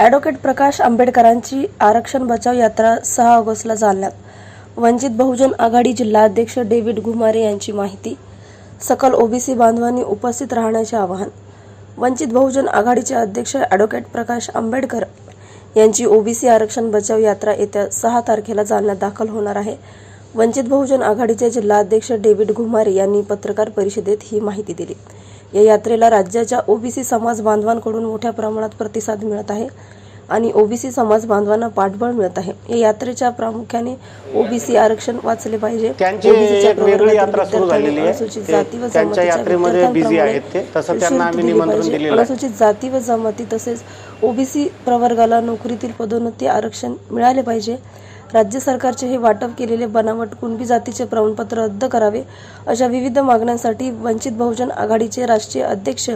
Advocate प्रकाश आंबेडकरांची आरक्षण बचाव यात्रा सहा ऑगस्टला जालन्यात. वंचित बहुजन आघाडी जिल्हाध्यक्ष डेव्हिड घुमारे यांची माहिती. सकल ओबीसी बांधवांनी उपस्थित राहण्याचे आवाहन. वंचित बहुजन आघाडीचे अध्यक्ष ॲडव्होकेट प्रकाश आंबेडकर यांची ओबीसी आरक्षण बचाव यात्रा येत्या सहा तारखेला जालन्यात दाखल होणार आहे. वंचित बहुजन आघाडीचे जिल्हाध्यक्ष डेव्हिड घुमारे यांनी पत्रकार परिषदेत ही माहिती दिली. या यात्रेला राज्याच्या ओबीसी समाज बांधवांकडून मोठ्या प्रमाणात प्रतिसाद मिळत आहे आणि ओबीसी समाज बांधवांना पाठबळ मिळत आहे. या यात्रेच्या प्रामुख्याने ओबीसी आरक्षण वाचले पाहिजे. अनुसूचित जाती व जमातीच्या. अनुसूचित जाती व जमाती तसेच ओबीसी प्रवर्गाला नोकरीतील पदोन्नती आरक्षण मिळाले पाहिजे. राज्य सरकारचे हे वाटप केलेले बनावट कुणबी जातीचे प्रमाणपत्र रद्द करावे अशा विविध मागण्यांसाठी वंचित बहुजन आघाडीचे राष्ट्रीय अध्यक्ष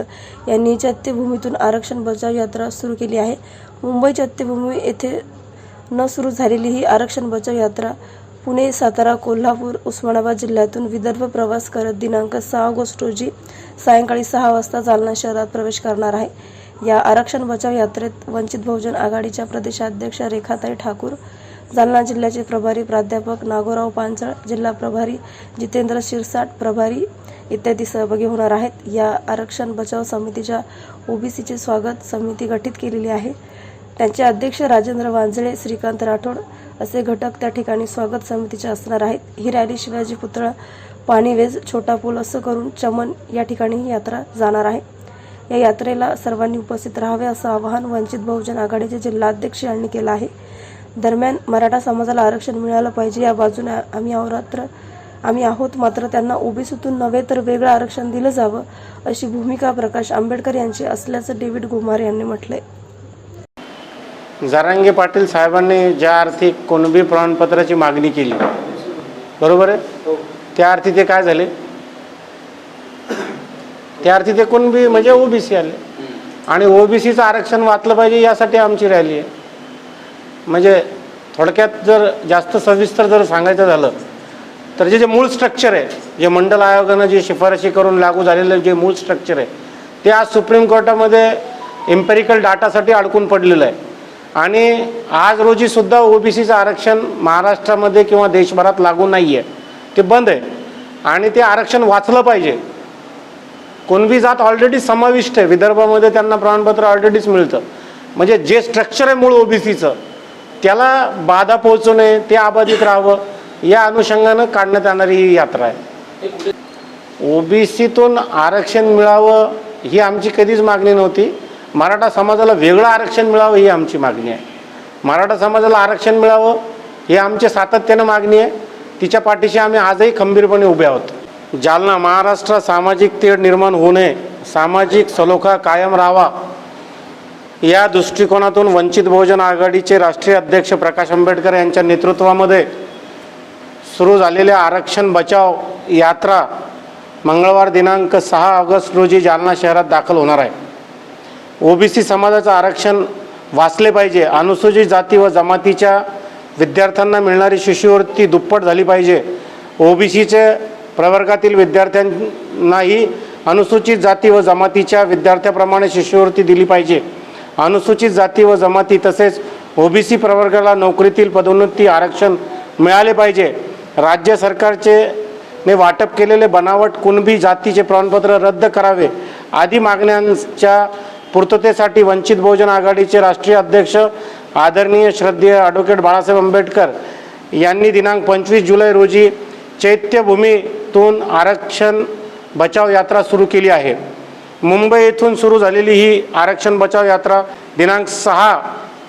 यांनी चैत्यभूमीतून आरक्षण बचाव यात्रा सुरू केली आहे. मुंबई चैत्यभूमी येथे न सुरू झालेली ही आरक्षण बचाव यात्रा पुणे सातारा कोल्हापूर उस्मानाबाद जिल्ह्यातून विदर्भ प्रवास करत दिनांक सहा ऑगस्ट रोजी सायंकाळी सहा वाजता जालना शहरात प्रवेश करणार आहे. या आरक्षण बचाव यात्रेत वंचित बहुजन आघाडीच्या प्रदेशाध्यक्ष रेखाताई ठाकूर जालना जिल्ह्याचे प्रभारी प्राध्यापक नागोराव पांचळ जिल्हा प्रभारी जितेंद्र शिरसाट प्रभारी इत्यादी सहभागी होणार आहेत. या आरक्षण बचाव समितीच्या ओबीसीचे स्वागत समिती गठीत केलेली आहे. त्यांचे अध्यक्ष राजेंद्र वांजळे श्रीकांत राठोड असे घटक त्या ठिकाणी स्वागत समितीचे असणार आहेत. ही रॅली शिवाजी पुतळा पाणीवेज छोटा पूल असं करून चमन या ठिकाणी ही यात्रा जाणार आहे. या यात्रेला सर्वांनी उपस्थित राहावे असं आवाहन वंचित बहुजन आघाडीचे जिल्हाध्यक्ष यांनी केलं आहे. दरम्यान मराठा समाजाला आरक्षण मिळालं पाहिजे या बाजूने आम्ही अहोरात्र आम्ही आहोत मात्र त्यांना ओबीसीतून नव्हे तर वेगळं आरक्षण दिलं जावं अशी भूमिका प्रकाश आंबेडकर यांची असल्याचं डेव्हिड गुमारे यांनी म्हटलंय. जरांगे पाटील साहेबांनी ज्या अर्थी कुणबी प्रमाणपत्राची मागणी केली बरोबर आहे? त्या अर्थी ते काय झाले? त्या अर्थी ते कुणबी म्हणजे ओबीसी आले. आणि ओबीसीचं आरक्षण वाचलं पाहिजे यासाठी आमची रॅली आहे. म्हणजे थोडक्यात जर जास्त सविस्तर जर सांगायचं झालं तर जे जे मूळ स्ट्रक्चर आहे जे मंडल आयोगानं जे शिफारशी करून लागू झालेलं जे मूळ स्ट्रक्चर आहे ते आज सुप्रीम कोर्टामध्ये एम्पेरिकल डाटासाठी अडकून पडलेलं आहे. आणि आज रोजीसुद्धा ओ बी सीचं आरक्षण महाराष्ट्रामध्ये किंवा देशभरात लागू नाही आहे ते बंद आहे. आणि ते आरक्षण वाचलं पाहिजे. कोणबी जात ऑलरेडी समाविष्ट आहे. विदर्भामध्ये त्यांना प्रमाणपत्र ऑलरेडीच मिळतं. म्हणजे जे स्ट्रक्चर आहे मूळ ओबीसीचं त्याला बाधा पोहोचू नये ते अबाधित राहावं या अनुषंगानं काढण्यात येणारी ही यात्रा आहे. ओबीसीतून आरक्षण मिळावं ही आमची कधीच मागणी नव्हती. मराठा समाजाला वेगळं आरक्षण मिळावं ही आमची मागणी आहे. मराठा समाजाला आरक्षण मिळावं ही आमची सातत्यानं मागणी आहे. तिच्या पाठीशी आम्ही आजही खंबीरपणे उभे आहोत. जालना महाराष्ट्रात सामाजिक तेढ निर्माण होऊ नये सामाजिक सलोखा कायम राहावा या दृष्टिकोनातून वंचित बहुजन आघाडीचे राष्ट्रीय अध्यक्ष प्रकाश आंबेडकर यांच्या नेतृत्वामध्ये सुरू झालेल्या आरक्षण बचाव यात्रा मंगळवार दिनांक सहा ऑगस्ट रोजी जालना शहरात दाखल होणार आहे. ओबीसी समाजाचं आरक्षण वाचले पाहिजे. अनुसूचित जाती व जमातीच्या विद्यार्थ्यांना मिळणारी शिष्यवृत्ती दुप्पट झाली पाहिजे. ओबीसीचे प्रवर्गातील विद्यार्थ्यांनाही अनुसूचित जाती व जमातीच्या विद्यार्थ्याप्रमाणे शिष्यवृत्ती दिली पाहिजे. अनुसूचित जाती व जमाती तसेच ओबीसी प्रवर्गाला नोकरीतील पदोन्नती आरक्षण मिळाले पाहिजे. राज्य सरकारचे ने वाटप केलेले बनावट कुणबी जातीचे प्रमाणपत्र रद्द करावे आदी मागण्यांच्या पूर्ततेसाठी वंचित बहुजन आघाडीचे राष्ट्रीय अध्यक्ष आदरणीय श्रद्धेय ॲडव्होकेट बाळासाहेब आंबेडकर यांनी दिनांक पंचवीस जुलै रोजी चैत्यभूमीतून आरक्षण बचाव यात्रा सुरू केली आहे. मुंबई येथून सुरू झालेली ही आरक्षण बचाव यात्रा दिनांक सहा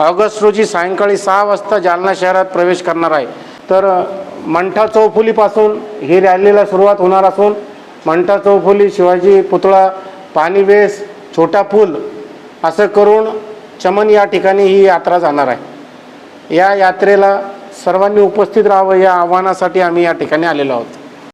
ऑगस्ट रोजी सायंकाळी सहा वाजता जालना शहरात प्रवेश करणार आहे. तर मंठा चौफुलीपासून ही रॅलीला सुरुवात होणार असून मंठा चौफुली शिवाजी पुतळा पाणीवेस छोटा पूल असं करून चमन या ठिकाणी ही यात्रा जाणार आहे. या यात्रेला सर्वांनी उपस्थित राहावं या आव्हानासाठी आम्ही या ठिकाणी आलेलो आहोत.